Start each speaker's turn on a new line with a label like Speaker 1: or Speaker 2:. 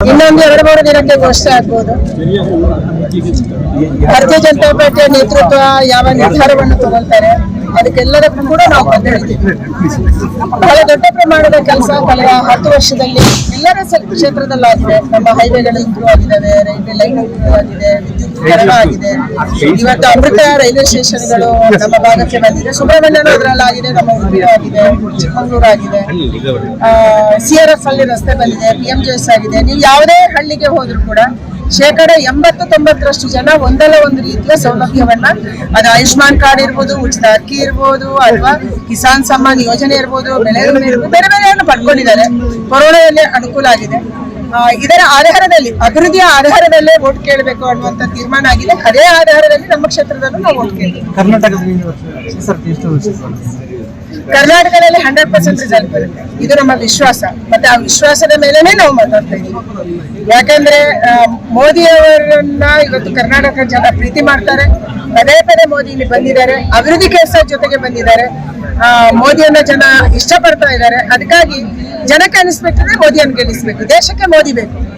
Speaker 1: ಇನ್ನೊಂದು ಎರಡು ಮೂರು ದಿನಕ್ಕೆ ಘೋಷಣೆ ಆಗ್ಬೋದು. ಭಾರತೀಯ ಜನತಾ ಪಾರ್ಟಿಯ ನೇತೃತ್ವ ಯಾವ ನಿರ್ಧಾರವನ್ನು ತಗೊಳ್ತಾರೆ? ಅದಕ್ಕೆಲ್ಲದಕ್ಕೂ ಕೂಡ ನಾವು ಹೇಳ್ತೀವಿ. ಬಹಳ ದೊಡ್ಡ ಪ್ರಮಾಣದ ಕೆಲಸ ಕಳೆದ ಹತ್ತು ವರ್ಷದಲ್ಲಿ ಎಲ್ಲರ ಕ್ಷೇತ್ರದಲ್ಲಾಗಿದೆ ನಮ್ಮ ಹೈವೇಗಳು ಇಂಪ್ರೂವ್ ಆಗಿದ್ದಾವೆ, ರೈಲ್ವೆ ಲೈನ್ ಇಂಪ್ರೂವ್ ಆಗಿದೆ ವಿದ್ಯುತ್ಕರಣ ಆಗಿದೆ. ಇವತ್ತು ಅಮೃತ ರೈಲ್ವೆ ಸ್ಟೇಷನ್ಗಳು ನಮ್ಮ ಭಾಗಕ್ಕೆ ಬಂದಿದೆ. ಸುಬ್ರಹ್ಮಣ್ಯನೂ ಅದರಲ್ಲಾಗಿದೆ, ನಮ್ಮ ಉಡುಪಿ ಆಗಿದೆ, ಚಿಕ್ಕಮಗಳೂರು ಆಗಿದೆ. ಸಿ ಆರ್ ಎಫ್ ಅಲ್ಲಿ ರಸ್ತೆ ಬಂದಿದೆ ಪಿ ಎಂ ಜಿ ಎಸ್ ಆಗಿದೆ. ನೀವು ಯಾವುದೇ ಹಳ್ಳಿಗೆ ಹೋದ್ರು ಕೂಡ ಶೇಕಡ ಎಂಬತ್ತು ತೊಂಬತ್ತರಷ್ಟು ಜನ ಒಂದಲ್ಲ ಒಂದು ರೀತಿಯ ಸೌಲಭ್ಯವನ್ನ, ಅದು ಆಯುಷ್ಮಾನ್ ಕಾರ್ಡ್ ಇರ್ಬೋದು, ಉಚಿತ ಅಕ್ಕಿ ಇರ್ಬೋದು, ಅಥವಾ ಕಿಸಾನ್ ಸಮ್ಮಾನ್ ಯೋಜನೆ ಇರ್ಬೋದು ಬೆಳೆ ಇರ್ಬೋದು, ಬೇರೆ ಬೇರೆಯನ್ನು ಪಡ್ಕೊಂಡಿದ್ದಾರೆ. ಕೊರೋನಾದಲ್ಲಿ ಅನುಕೂಲ ಆಗಿದೆ. ಇದರ ಆಧಾರದಲ್ಲಿ, ಅಭಿವೃದ್ಧಿಯ ಆಧಾರದಲ್ಲೇ ವೋಟ್ ಕೇಳಬೇಕು ಅನ್ನುವಂತ ತೀರ್ಮಾನ ಆಗಿದೆ. ಅದೇ ಆಧಾರದಲ್ಲಿ ನಮ್ಮ ಕ್ಷೇತ್ರದಲ್ಲೂ ನಾವು ವೋಟ್ ಕೇಳ್ತೀವಿ.
Speaker 2: ಕರ್ನಾಟಕದಲ್ಲಿ
Speaker 1: ಕರ್ನಾಟಕದಲ್ಲಿ ಹಂಡ್ರೆಡ್ ಪರ್ಸೆಂಟ್ ರಿಸಲ್ಟ್ ಬರುತ್ತೆ. ಇದು ನಮ್ಮ ವಿಶ್ವಾಸ. ಮತ್ತೆ ಆ ವಿಶ್ವಾಸದ ಮೇಲೆನೆ ನಾವು ಮಾತಾಡ್ತಾ ಇದ್ದೀವಿ. ಯಾಕಂದ್ರೆ ಮೋದಿ ಅವರನ್ನ ಇವತ್ತು ಕರ್ನಾಟಕ ಜನ ಪ್ರೀತಿ ಮಾಡ್ತಾರೆ. ಪದೇ ಪದೇ ಮೋದಿ ಇಲ್ಲಿ ಬಂದಿದ್ದಾರೆ. ಅಭಿವೃದ್ಧಿ ಕೆಲಸ ಜೊತೆಗೆ ಬಂದಿದ್ದಾರೆ. ಆ, ಮೋದಿಯನ್ನ ಜನ ಇಷ್ಟಪಡ್ತಾ ಇದ್ದಾರೆ. ಅದಕ್ಕಾಗಿ ಜನಕ್ಕೆ ಅನಿಸ್ಬೇಕಂದ್ರೆ ಮೋದಿಯನ್ನು ಗೆಲ್ಲಿಸ್ಬೇಕು. ದೇಶಕ್ಕೆ ಮೋದಿ ಬೇಕು.